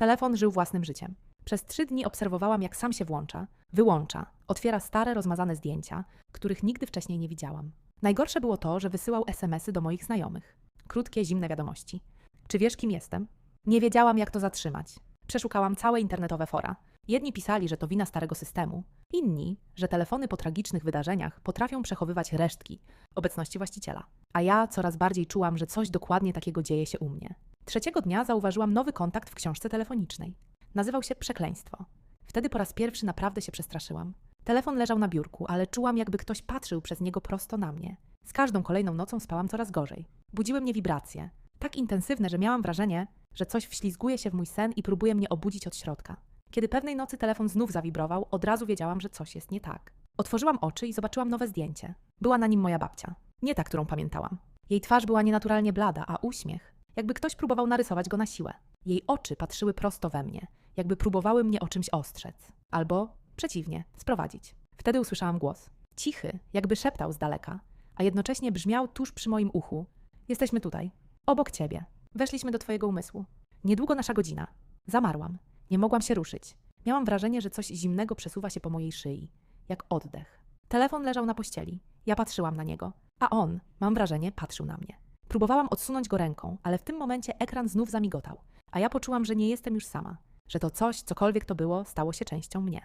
Telefon żył własnym życiem. Przez trzy dni obserwowałam, jak sam się włącza, wyłącza, otwiera stare, rozmazane zdjęcia, których nigdy wcześniej nie widziałam. Najgorsze było to, że wysyłał SMS-y do moich znajomych. Krótkie, zimne wiadomości. Czy wiesz, kim jestem? Nie wiedziałam, jak to zatrzymać. Przeszukałam całe internetowe fora. Jedni pisali, że to wina starego systemu, inni, że telefony po tragicznych wydarzeniach potrafią przechowywać resztki obecności właściciela. A ja coraz bardziej czułam, że coś dokładnie takiego dzieje się u mnie. Trzeciego dnia zauważyłam nowy kontakt w książce telefonicznej. Nazywał się Przekleństwo. Wtedy po raz pierwszy naprawdę się przestraszyłam. Telefon leżał na biurku, ale czułam, jakby ktoś patrzył przez niego prosto na mnie. Z każdą kolejną nocą spałam coraz gorzej. Budziły mnie wibracje, tak intensywne, że miałam wrażenie, że coś wślizguje się w mój sen i próbuje mnie obudzić od środka. Kiedy pewnej nocy telefon znów zawibrował, od razu wiedziałam, że coś jest nie tak. Otworzyłam oczy i zobaczyłam nowe zdjęcie. Była na nim moja babcia. Nie ta, którą pamiętałam. Jej twarz była nienaturalnie blada, a uśmiech, jakby ktoś próbował narysować go na siłę. Jej oczy patrzyły prosto we mnie, jakby próbowały mnie o czymś ostrzec. Albo, przeciwnie, sprowadzić. Wtedy usłyszałam głos. Cichy, jakby szeptał z daleka, a jednocześnie brzmiał tuż przy moim uchu. Jesteśmy tutaj, obok ciebie. Weszliśmy do twojego umysłu. Niedługo nasza godzina. Zamarłam. Nie mogłam się ruszyć. Miałam wrażenie, że coś zimnego przesuwa się po mojej szyi, jak oddech. Telefon leżał na pościeli. Ja patrzyłam na niego, a on, mam wrażenie, patrzył na mnie. Próbowałam odsunąć go ręką, ale w tym momencie ekran znów zamigotał, a ja poczułam, że nie jestem już sama, że to coś, cokolwiek to było, stało się częścią mnie.